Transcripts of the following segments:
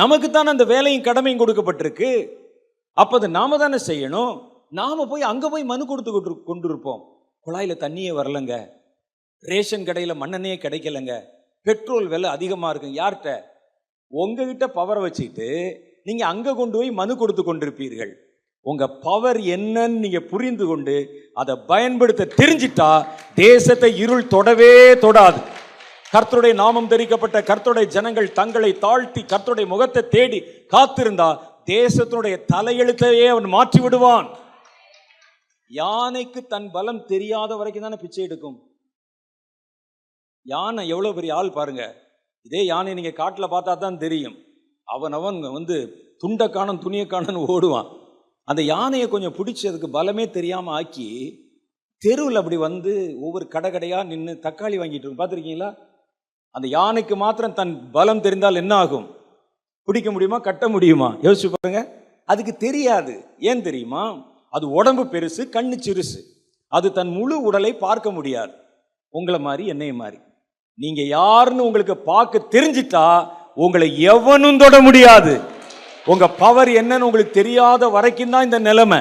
நமக்கு தான் அந்த வேலையும் கடமையும் கொடுக்கப்பட்டிருக்கு. அப்போ அதை நாம தானே செய்யணும். நாம போய் அங்கே போய் மனு கொடுத்து கொண்டு கொண்டிருப்போம். குழாயில் தண்ணியே வரலங்க. ரேஷன் கடையில் மண்ணெண்ணே கிடைக்கலங்க. பெட்ரோல் விலை அதிகமாக இருக்குங்க. யார்கிட்ட? உங்ககிட்ட பவரை வச்சுக்கிட்டு நீங்கள் அங்கே கொண்டு போய் மனு கொடுத்து கொண்டிருப்பீர்கள். உங்கள் பவர் என்னன்னு நீங்கள் புரிந்து கொண்டு அதை பயன்படுத்த தெரிஞ்சிட்டா தேசத்தை இருள் தொடவே தொடாது. கர்த்தருடைய நாமம் தெரிவிக்கப்பட்ட கர்த்தருடைய ஜனங்கள் தங்களை தாழ்த்தி கர்த்தருடைய முகத்தை தேடி காத்திருந்தா தேசத்தினுடைய தலையெழுத்தையே அவன் மாற்றி விடுவான். யானைக்கு தன் பலம் தெரியாத வரைக்கும் தானே பிச்சை எடுக்கும். யானை எவ்வளவு பெரிய ஆள் பாருங்க. இதே யானை நீங்க காட்டில் பார்த்தா தான் தெரியும். அவன் அவன் வந்து துண்டை காணும் துணியை காணும்னு ஓடுவான். அந்த யானையை கொஞ்சம் பிடிச்சி அதுக்கு பலமே தெரியாம ஆக்கி தெருவில் அப்படி வந்து ஒவ்வொரு கடை கடையாக நின்று தக்காளி வாங்கிட்டு இருக்கும். பார்த்துருக்கீங்களா? அந்த யானைக்கு மாத்திரம் தன் பலம் தெரிந்தால் என்ன ஆகும் பிடிக்க முடியுமா? கட்ட முடியுமா? யோசிச்சு பாருங்க. அதுக்கு தெரியாது. ஏன் தெரியுமா? அது உடம்பு பெருசு கண்ணு சிறுசு. அது தன் முழு உடலை பார்க்க முடியாது. உங்களை மாதிரி என்னைய மாதிரி. நீங்க யாருன்னு உங்களுக்கு பார்க்க தெரிஞ்சிட்டா உங்களை எவனும் தொட முடியாது. உங்க பவர் என்னன்னு உங்களுக்கு தெரியாத வரைக்கும் தான் இந்த நிலைமை.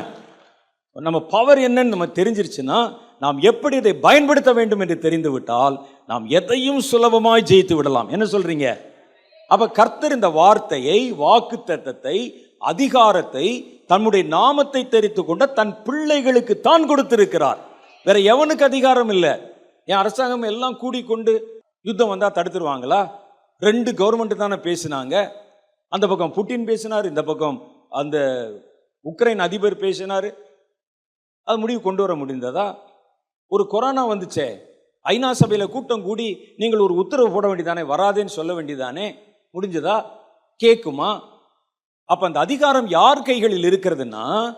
நம்ம பவர் என்னன்னு நம்ம தெரிஞ்சிருச்சுன்னா நாம் எப்படி இதை பயன்படுத்த வேண்டும் என்று தெரிந்து விட்டால் நாம் எதையும் சுலபமாய் ஜெயித்து விடலாம். என்ன சொல்றீங்க? அப்ப கர்த்தர் இந்த வார்த்தையை வாக்கு தத்தத்தை அதிகாரத்தை தன்னுடைய நாமத்தை தெரித்து கொண்ட தன் பிள்ளைகளுக்கு தான் கொடுத்திருக்கிறார். வேற எவனுக்கு அதிகாரம் இல்லை? என் அரசாங்கம் எல்லாம் கூடிக்கொண்டு யுத்தம் வந்தா தடுத்துருவாங்களா? ரெண்டு கவர்மெண்ட் தானே பேசினாங்க. அந்த பக்கம் புட்டின் பேசினார் இந்த பக்கம் அந்த உக்ரைன் அதிபர் பேசினார். அது முடிவு கொண்டு வர முடிந்ததா? ஒரு கொரோனா வந்துச்சே. ஐநா சபையில் கூட்டம் கூடி நீங்கள் ஒரு உத்தரவு போட வேண்டியதானே? வராதேன்னு சொல்ல வேண்டியதானே? முடிஞ்சதா? கேட்குமா அப்போ அந்த அதிகாரம் யார் கைகளில் இருக்கிறதுன்னா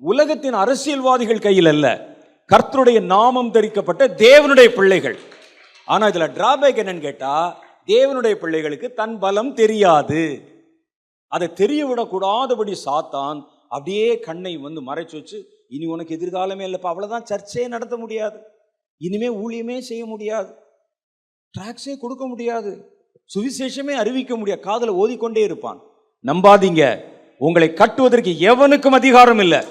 உலகத்தின் அரசியல்வாதிகள் கையில் அல்ல. கர்த்தருடைய நாமம் தரிக்கப்பட்ட தேவனுடைய பிள்ளைகள். ஆனால் இதில் டிராபேக் என்னன்னு கேட்டால் தேவனுடைய பிள்ளைகளுக்கு தன் பலம் தெரியாது. அதை தெரிய விடக்கூடாதபடி சாத்தான் அப்படியே கண்ணை வந்து மறைச்சு வச்சு இனி உனக்கு எதிர்காலமே இல்லைப்பா அவ்வளோதான் சர்ச்சையே நடத்த முடியாது. இனிமே ஊழியமே செய்ய முடியாது. ட்ராக்ஸே கொடுக்க முடியாது. சுவிசேஷமே அறிவிக்க முடியாது. காதல ஓதிக்கொண்டே இருப்பான். நம்பாதீங்க உங்களை கட்டுவதற்கு எவனுக்கும் அதிகாரம் இல்லை.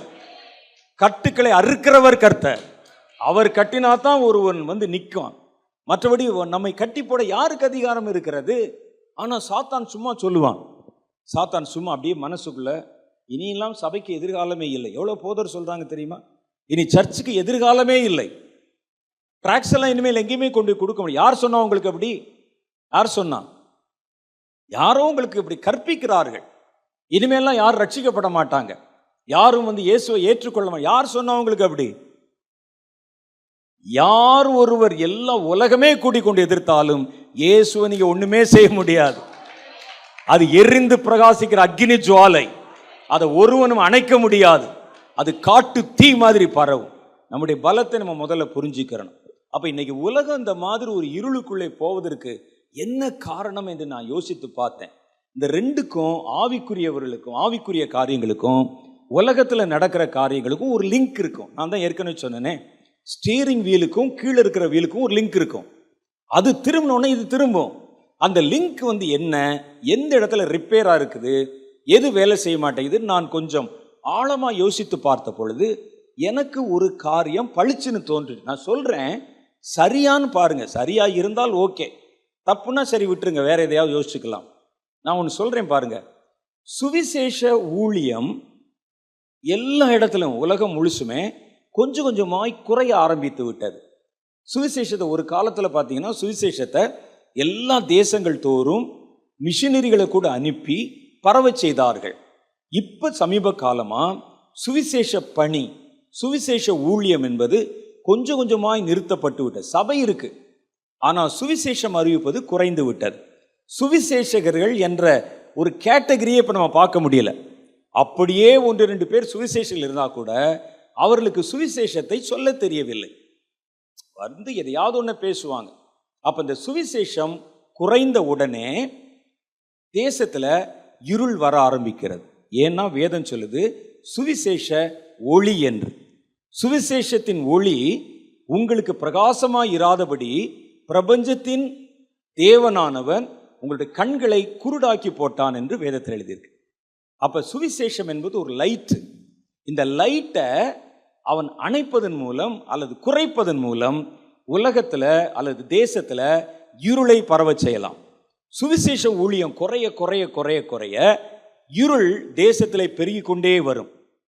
கட்டுக்களை அறுக்கிறவர் கர்த்தர். அவர் கட்டினாதான் ஒருவன் வந்து நிற்கும். மற்றபடி நம்மை கட்டி போட யாருக்கு அதிகாரம் இருக்கிறது? ஆனால் சாத்தான் சும்மா சொல்லுவான். சாத்தான் சும்மா அப்படியே மனசுக்குள்ள இனியெல்லாம் சபைக்கு எதிர்காலமே இல்லை. எவ்வளோ போதர் சொல்கிறாங்க தெரியுமா? இனி சர்ச்சுக்கு எதிர்காலமே இல்லை. ட்ராக்ஸ் எல்லாம் இனிமேல் எங்கேயுமே கொண்டு கொடுக்க முடியும் யார் சொன்னா உங்களுக்கு அப்படி? யார் சொன்னா? யாரோ உங்களுக்கு இப்படி கற்பிக்கிறார்கள். இனிமேலாம் யாரும் ரட்சிக்கப்பட மாட்டாங்க. யாரும் வந்து இயேசுவை ஏற்றுக்கொள்ள யார் சொன்னா உங்களுக்கு அப்படி? யார் ஒருவர் எல்லா உலகமே கூடி கொண்டு எதிர்த்தாலும் இயேசுவை நீங்க ஒண்ணுமே செய்ய முடியாது. அது எரிந்து பிரகாசிக்கிற அக்னி ஜுவாலை. அதை ஒருவனும் அணைக்க முடியாது. அது காட்டு தீ மாதிரி பரவும். நம்முடைய பலத்தை நம்ம முதல்ல புரிஞ்சுக்கிறணும். அப்போ இன்னைக்கு உலகம் இந்த மாதிரி ஒரு இருளுக்குள்ளே போவதற்கு என்ன காரணம் என்று நான் யோசித்து பார்த்தேன். இந்த ரெண்டுக்கும் ஆவிக்குரியவர்களுக்கும் ஆவிக்குரிய காரியங்களுக்கும் உலகத்தில் நடக்கிற காரியங்களுக்கும் ஒரு லிங்க் இருக்கும். நான் தான் ஏற்கனவே சொன்னேனே. ஸ்டீரிங் வீலுக்கும் கீழே இருக்கிற வீலுக்கும் ஒரு லிங்க் இருக்கும். அது திரும்பினோடனே இது திரும்பும். அந்த லிங்க் வந்து என்ன? எந்த இடத்துல ரிப்பேராக இருக்குது? எது வேலை செய்ய மாட்டேங்குது நான் கொஞ்சம் ஆழமாக யோசித்து பார்த்த பொழுது எனக்கு ஒரு காரியம் பளிச்சுன்னு தோன்றுச்சு நான் சொல்கிறேன் சரியான்னு பாருங்கள் சரியாக இருந்தால் ஓகே. தப்புன்னா சரி விட்டுருங்க. வேற எதையாவது யோசிச்சுக்கலாம். நான் ஒன்று சொல்கிறேன் பாருங்கள் சுவிசேஷ ஊழியம் எல்லா இடத்துலையும் உலகம் முழுசுமே கொஞ்சம் கொஞ்சமாய் குறைய ஆரம்பித்து விட்டது. சுவிசேஷத்தை ஒரு காலத்தில் பார்த்தீங்கன்னா சுவிசேஷத்தை எல்லா தேசங்கள் தோறும் மிஷினரிகளை கூட அனுப்பி பரவ செய்தார்கள். இப்போ சமீப காலமாக சுவிசேஷ பணி சுவிசேஷ ஊழியம் என்பது கொஞ்சம் கொஞ்சமாய் நிறுத்தப்பட்டு விட்டது சபை இருக்கு. ஆனால் சுவிசேஷம் அறிவிப்பது குறைந்து விட்டது. சுவிசேஷகர்கள் என்ற ஒரு கேட்டகரியை இப்போ நம்ம பார்க்க முடியல. அப்படியே ஒன்று ரெண்டு பேர் சுவிசேஷங்கள் இருந்தால் கூட அவர்களுக்கு சுவிசேஷத்தை சொல்ல தெரியவில்லை. வந்து எதையாவது ஒன்று பேசுவாங்க. அப்போ இந்த சுவிசேஷம் குறைந்த உடனே தேசத்தில் இருள் வர ஆரம்பிக்கிறது. ஏன்னா வேதம் சொல்லுது சுவிசேஷ ஒளி என்று. சுவிசேஷத்தின் ஒளி உங்களுக்கு பிரகாசமாய் இராதபடி பிரபஞ்சத்தின் தேவனானவன் உங்களுடைய கண்களை குருடாக்கி போட்டான் என்று வேதத்தில் எழுதியிருக்கு. அப்போ சுவிசேஷம் என்பது ஒரு லைட் இந்த லைட்டை அவன் அணைப்பதன் மூலம் அல்லது குறைப்பதன் மூலம் உலகத்தில் அல்லது தேசத்தில் இருளை பரவச் செய்யலாம். சுவிசேஷ ஊழியம் குறைய குறைய குறைய குறைய இருள் தேசத்திலே பெருகி கொண்டே வரும்.